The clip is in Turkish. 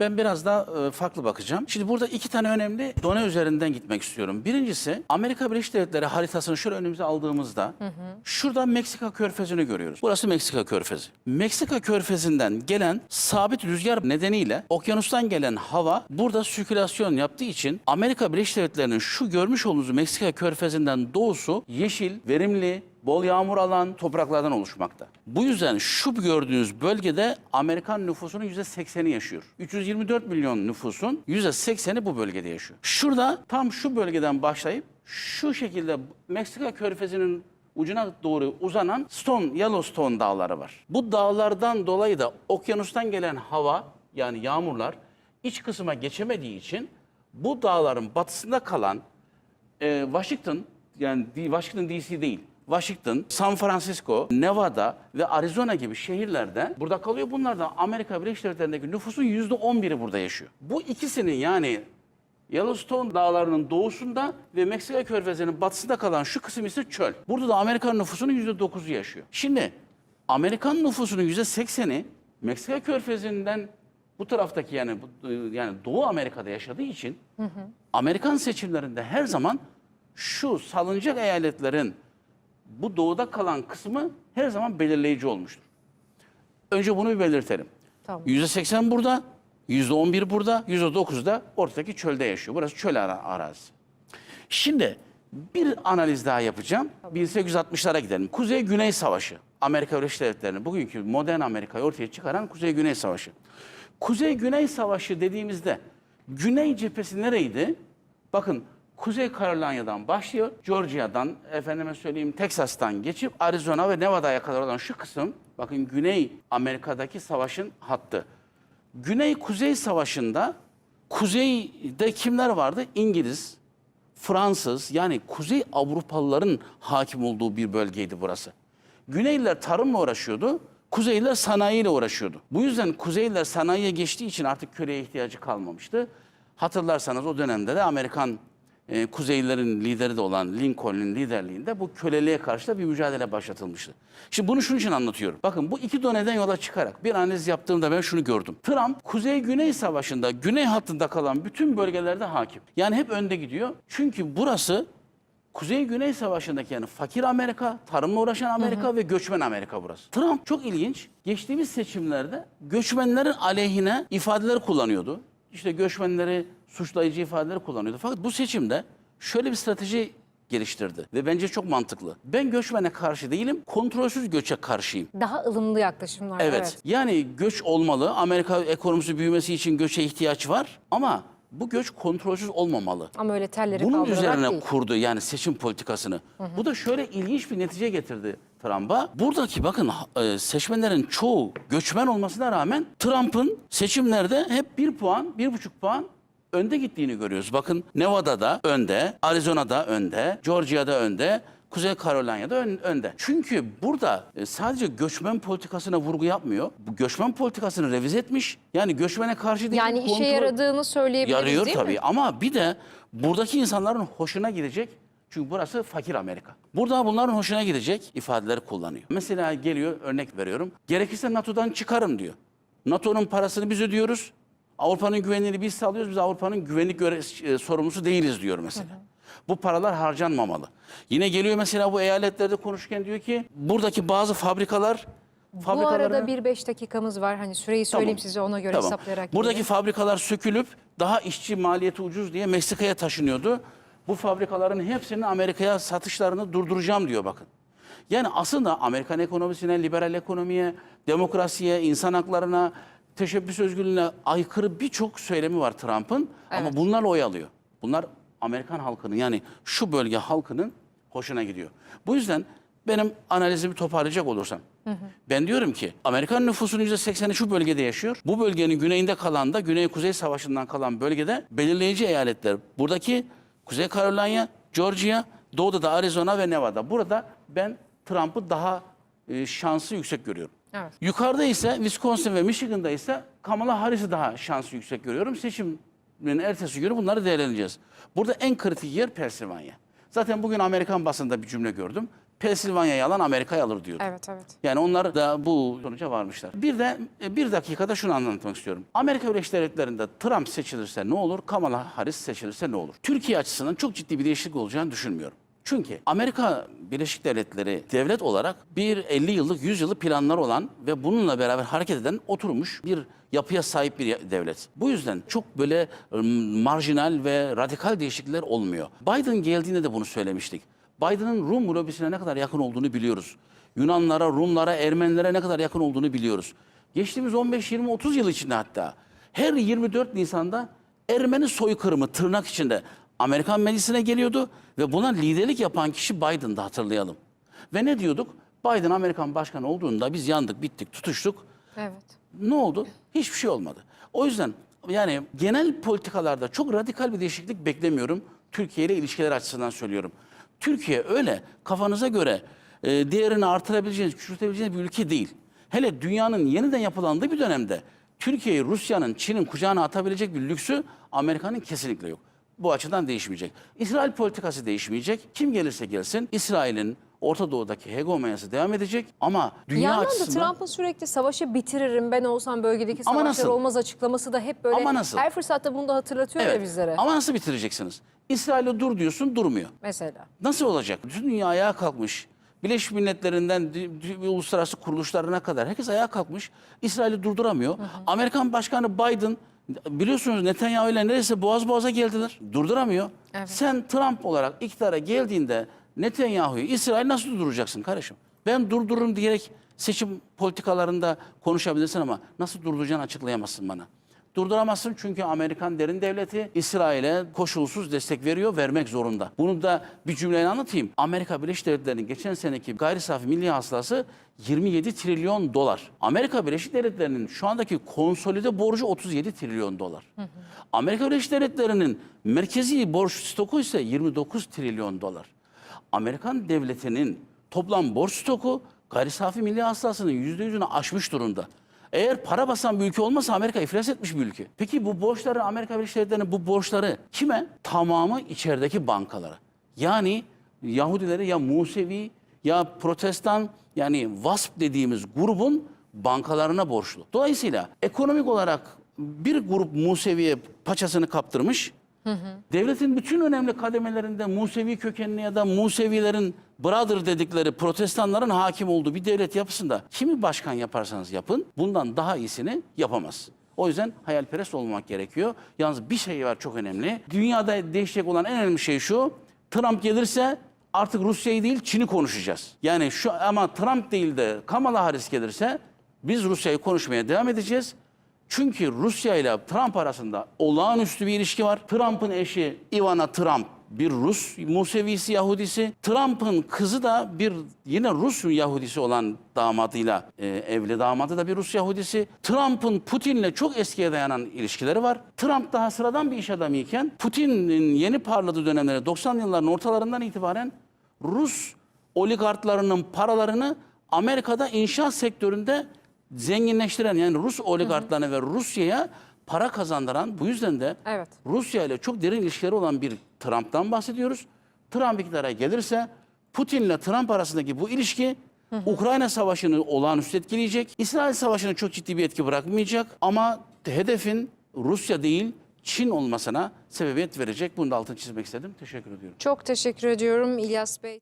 Ben biraz daha e, farklı bakacağım. Şimdi burada iki tane önemli done üzerinden gitmek istiyorum. Birincisi Amerika Birleşik Devletleri haritasını şöyle önümüze aldığımızda şurada Meksika Körfezi'ni görüyoruz. Burası Meksika Körfezi. Meksika Körfezi'nden gelen sabit rüzgar nedeniyle okyanustan gelen hava burada sirkülasyon yaptığı için Amerika Birleşik Devletleri'nin şu görmüş olduğunuz Meksika Körfezi'nden doğusu yeşil, verimli, bol yağmur alan topraklardan oluşmakta. Bu yüzden şu gördüğünüz bölgede Amerikan nüfusunun %80'i yaşıyor. 324 milyon nüfusun %80'i bu bölgede yaşıyor. Şurada tam şu bölgeden başlayıp şu şekilde Meksika körfezinin ucuna doğru uzanan Stone, Yellowstone dağları var. Bu dağlardan dolayı da okyanustan gelen hava yani yağmurlar iç kısma geçemediği için bu dağların batısında kalan e, Washington yani Washington DC değil. Washington, San Francisco, Nevada ve Arizona gibi şehirlerde burada kalıyor. Bunlar da Amerika Birleşik Devletleri'ndeki nüfusun yüzde 11'i burada yaşıyor. Bu ikisinin yani Yellowstone dağlarının doğusunda ve Meksika körfezinin batısında kalan şu kısım ise çöl. Burada da Amerikan nüfusunun yüzde 9'u yaşıyor. Şimdi Amerikan nüfusunun yüzde 80'i Meksika körfezinden bu taraftaki yani yani Doğu Amerika'da yaşadığı için Amerikan seçimlerinde her zaman şu salınacak eyaletlerin bu doğuda kalan kısmı her zaman belirleyici olmuştur. Önce bunu bir belirtelim. Tamam. %80 burada, %11 burada, %9 da ortadaki çölde yaşıyor. Burası çöl ara- arazisi. Şimdi bir analiz daha yapacağım. 1860'lara gidelim. Kuzey-Güney Savaşı. Amerika Birleşik Devletleri'nin bugünkü modern Amerika'yı ortaya çıkaran Kuzey-Güney Savaşı. Kuzey-Güney Savaşı dediğimizde Güney cephesi nereydi? Bakın Kuzey Carolina'dan başlıyor. Georgia'dan, efendime söyleyeyim Texas'tan geçip Arizona ve Nevada'ya kadar olan şu kısım bakın Güney Amerika'daki savaşın hattı. Güney-Kuzey Savaşı'nda kuzeyde kimler vardı? İngiliz, Fransız yani Kuzey Avrupalıların hakim olduğu bir bölgeydi burası. Güneyliler tarımla uğraşıyordu. Kuzeyliler sanayiyle uğraşıyordu. Bu yüzden Kuzeyliler sanayiye geçtiği için artık köleye ihtiyacı kalmamıştı. Hatırlarsanız o dönemde de Amerikan e, Kuzeylilerin lideri de olan Lincoln'un liderliğinde bu köleliğe karşı da bir mücadele başlatılmıştı. Şimdi bunu şunun için anlatıyorum. Bakın bu iki doneden yola çıkarak bir analiz yaptığımda ben şunu gördüm. Trump Kuzey-Güney Savaşı'nda güney hattında kalan bütün bölgelerde hakim. Yani hep önde gidiyor. Çünkü burası Kuzey-Güney Savaşı'ndaki yani fakir Amerika, tarımla uğraşan Amerika ve göçmen Amerika burası. Trump çok ilginç. Geçtiğimiz seçimlerde göçmenlerin aleyhine ifadeler kullanıyordu. İşte göçmenleri suçlayıcı ifadeler kullanıyordu. Fakat bu seçimde şöyle bir strateji geliştirdi ve bence çok mantıklı. Ben göçmene karşı değilim, kontrolsüz göçe karşıyım. Daha ılımlı yaklaşımlar. Evet. Yani göç olmalı. Amerika ekonomisi büyümesi için göçe ihtiyaç var ama bu göç kontrolsüz olmamalı. Ama öyle telleri Bunun üzerine değil. kurdu yani seçim politikasını. Bu da şöyle ilginç bir netice getirdi Trump'a. Buradaki bakın e, seçmenlerin çoğu göçmen olmasına rağmen Trump'ın seçimlerde hep bir puan, bir buçuk puan önde gittiğini görüyoruz. Bakın Nevada'da önde, Arizona'da önde, Georgia'da önde, Kuzey Carolina'da ön- önde. Çünkü burada e, sadece göçmen politikasına vurgu yapmıyor. Bu göçmen politikasını revize etmiş. Yani göçmene karşı değil. Yani işe kontrol- yaradığını söyleyebiliriz Yarıyor değil tabii mi? ama bir de buradaki insanların hoşuna gidecek. Çünkü burası fakir Amerika. Burada bunların hoşuna gidecek ifadeleri kullanıyor. Mesela geliyor örnek veriyorum. Gerekirse NATO'dan çıkarım diyor. NATO'nun parasını biz ödüyoruz. Avrupa'nın güvenliğini biz sağlıyoruz. Biz Avrupa'nın güvenlik e, sorumlusu değiliz diyor mesela. Bu paralar harcanmamalı. Yine geliyor mesela bu eyaletlerde konuşurken diyor ki buradaki bazı fabrikalar Bu fabrikalarını- arada bir beş dakikamız var. Hani süreyi söyleyeyim Tamam. size ona göre Tamam. hesaplayarak. Buradaki gidelim. fabrikalar sökülüp daha işçi maliyeti ucuz diye Meksika'ya taşınıyordu. Bu fabrikaların hepsinin Amerika'ya satışlarını durduracağım diyor bakın. Yani aslında Amerikan ekonomisine, liberal ekonomiye, demokrasiye, insan haklarına, teşebbüs özgürlüğüne aykırı birçok söylemi var Trump'ın. Ama Evet. bunlarla oyalıyor. Bunlar Amerikan halkının yani şu bölge halkının hoşuna gidiyor. Bu yüzden benim analizimi toparlayacak olursam. Ben diyorum ki Amerikan nüfusunun %80'i şu bölgede yaşıyor. Bu bölgenin güneyinde kalan da Güney-Kuzey Savaşı'ndan kalan bölgede belirleyici eyaletler. Buradaki Kuzey Carolina, Georgia, doğuda da Arizona ve Nevada. Burada ben Trump'ı daha e, şansı yüksek görüyorum. Evet. Yukarıda ise Wisconsin ve Michigan'da ise Kamala Harris'i daha şansı yüksek görüyorum. Seçimin ertesi günü bunları değerlendireceğiz. Burada en kritik yer Pensilvanya. Zaten bugün Amerikan basında bir cümle gördüm. Pensilvanya'yı alan Amerika'yı alır diyordu. Evet evet. Yani onlar da bu sonuca varmışlar. Bir de e, bir dakikada şunu anlatmak istiyorum. Amerika Birleşik Devletleri'nde Trump seçilirse ne olur, Kamala Harris seçilirse ne olur? Türkiye açısından çok ciddi bir değişiklik olacağını düşünmüyorum. Çünkü Amerika Birleşik Devletleri devlet olarak bir 50 yıllık, 100 yıllık planlar olan ve bununla beraber hareket eden oturmuş bir yapıya sahip bir devlet. Bu yüzden çok böyle marjinal ve radikal değişiklikler olmuyor. Biden geldiğinde de bunu söylemiştik. Biden'ın Rum lobisine ne kadar yakın olduğunu biliyoruz. Yunanlara, Rumlara, Ermenilere ne kadar yakın olduğunu biliyoruz. Geçtiğimiz 15, 20, 30 yıl içinde hatta her 24 Nisan'da Ermeni soykırımı tırnak içinde Amerikan meclisine geliyordu ve buna liderlik yapan kişi Biden'dı hatırlayalım. Ve ne diyorduk? Biden Amerikan başkanı olduğunda biz yandık, bittik, tutuştuk. Evet. Ne oldu? Hiçbir şey olmadı. O yüzden yani genel politikalarda çok radikal bir değişiklik beklemiyorum. Türkiye ile ilişkiler açısından söylüyorum. Türkiye öyle kafanıza göre e, değerini artırabileceğiniz, küçültebileceğiniz bir ülke değil. Hele dünyanın yeniden yapılandığı bir dönemde Türkiye'yi Rusya'nın, Çin'in kucağına atabilecek bir lüksü Amerika'nın kesinlikle yok. Bu açıdan değişmeyecek. İsrail politikası değişmeyecek. Kim gelirse gelsin İsrail'in Orta Doğu'daki hegemonyası devam edecek ama dünya da açısından... Trump'ın sürekli savaşı bitiririm ben olsam bölgedeki Ama savaşlar nasıl? olmaz açıklaması da hep böyle Ama nasıl? her fırsatta bunu da hatırlatıyor ya bizlere. Ama nasıl bitireceksiniz? İsrail'e dur diyorsun durmuyor. Mesela. Nasıl olacak? Bütün dünya ayağa kalkmış. Birleşmiş Milletler'inden uluslararası kuruluşlarına kadar herkes ayağa kalkmış. İsrail'i durduramıyor. Amerikan Başkanı Biden biliyorsunuz Netanyahu ile neredeyse boğaz boğaza geldiler. Durduramıyor. Evet. Sen Trump olarak iktidara geldiğinde Netanyahu'yu İsrail nasıl durduracaksın kardeşim? Ben durdururum diyerek seçim politikalarında konuşabilirsin ama nasıl durduracağını açıklayamazsın bana. Durduramazsın çünkü Amerikan derin devleti İsrail'e koşulsuz destek veriyor, vermek zorunda. Bunu da bir cümleyle anlatayım. Amerika Birleşik Devletleri'nin geçen seneki gayri safi milli hasılası 27 trilyon dolar. Amerika Birleşik Devletleri'nin şu andaki konsolide borcu 37 trilyon dolar. Amerika Birleşik Devletleri'nin merkezi borç stoku ise 29 trilyon dolar. Amerikan devletinin toplam borç stoku gayri safi milli hasılasının %100'ünü aşmış durumda. Eğer para basan bir ülke olmasa Amerika iflas etmiş bir ülke. Peki bu borçları Amerika Birleşik Devletleri'nin bu borçları kime? Tamamı içerideki bankalara. Yani Yahudilere ya Musevi ya Protestan yani VASP dediğimiz grubun bankalarına borçlu. Dolayısıyla ekonomik olarak bir grup Musevi'ye paçasını kaptırmış. Devletin bütün önemli kademelerinde Musevi kökenli ya da Musevilerin brother dedikleri protestanların hakim olduğu bir devlet yapısında kimi başkan yaparsanız yapın bundan daha iyisini yapamaz. O yüzden hayalperest olmamak gerekiyor. Yalnız bir şey var çok önemli. Dünyada değişecek olan en önemli şey şu. Trump gelirse artık Rusya'yı değil Çin'i konuşacağız. Yani şu ama Trump değil de Kamala Harris gelirse biz Rusya'yı konuşmaya devam edeceğiz. Çünkü Rusya ile Trump arasında olağanüstü bir ilişki var. Trump'ın eşi Ivana Trump bir Rus Musevisi Yahudisi. Trump'ın kızı da bir yine Rus Yahudisi olan damadıyla e, evli damadı da bir Rus Yahudisi. Trump'ın Putin'le çok eskiye dayanan ilişkileri var. Trump daha sıradan bir iş adamıyken Putin'in yeni parladığı dönemlerde 90 yılların ortalarından itibaren Rus oligarklarının paralarını Amerika'da inşaat sektöründe zenginleştiren yani Rus oligarklarına ve Rusya'ya para kazandıran bu yüzden de Evet. Rusya ile çok derin ilişkileri olan bir Trump'tan bahsediyoruz. Trump iktidara gelirse Putin ile Trump arasındaki bu ilişki Ukrayna Savaşı'nı olağanüstü etkileyecek. İsrail Savaşı'na çok ciddi bir etki bırakmayacak ama hedefin Rusya değil Çin olmasına sebebiyet verecek. Bunu da altını çizmek istedim. Teşekkür ediyorum. Çok teşekkür ediyorum İlyas Bey.